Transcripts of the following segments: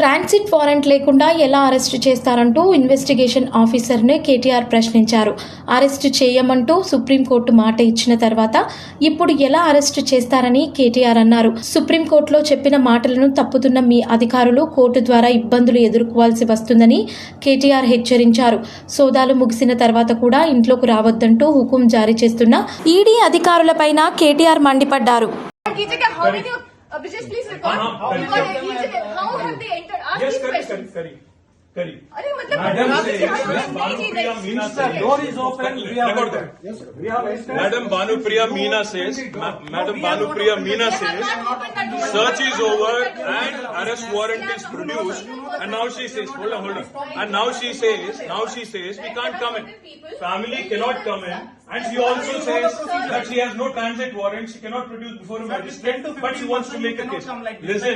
Transit warrant లేకుండా ఎలా arrest చేస్తారంటూ ఇన్వెస్టిగేషన్ ఆఫీసర్ని కేటీఆర్ ప్రశ్నించారు. అరెస్టు చేయమంటూ సుప్రీంకోర్టు మాట ఇచ్చిన తర్వాత ఇప్పుడు ఎలా అరెస్టు చేస్తారని కేటీఆర్ అన్నారు. సుప్రీంకోర్టులో చెప్పిన మాటలను తప్పుతున్న మీ అధికారులు కోర్టు ద్వారా ఇబ్బందులు ఎదుర్కోవాల్సి వస్తుందని కేటీఆర్ హెచ్చరించారు. సోదాలు ముగిసిన తర్వాత కూడా ఇంట్లోకి రావద్దంటూ హుకుం జారీ చేస్తున్న ఈడీ అధికారులపైన కేటీఆర్ మండిపడ్డారు. कीजिए क्या how many uh, Brijesh, please record. हाँ, हाँ, Record करी, it. कीजिए, how have they entered? Ask Yes, these करी, questions. करी, करी, करी. अरे मतलब Madam आप says, इसके हाथ Madam में नहीं जी Banupriya नहीं Meena ji, says, ji, door ji. is open, we have Record entered. Yes, sir. We have entered. Madam Banupriya Meena says, Ma- Madam Banupriya Meena They have says, not opened the door. search is They have over not opened the door. and arrest warrant is produced. And now she says, hold on, hold on. And now she says, now she says, we can't come in. Family cannot come in. And she also says that she has no transit warrant, she cannot produce before a magistrate, but she wants to make a case. Listen,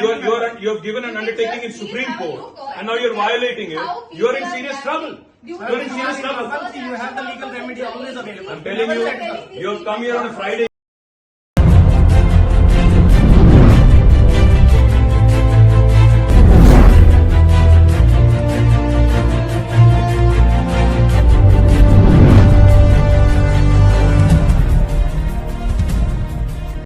you are, you are, you have given an undertaking in Supreme Court, and now you are violating it. You are in serious trouble. You are in serious trouble. You have the legal remedy always available. I'm telling you, you have come here on a Friday.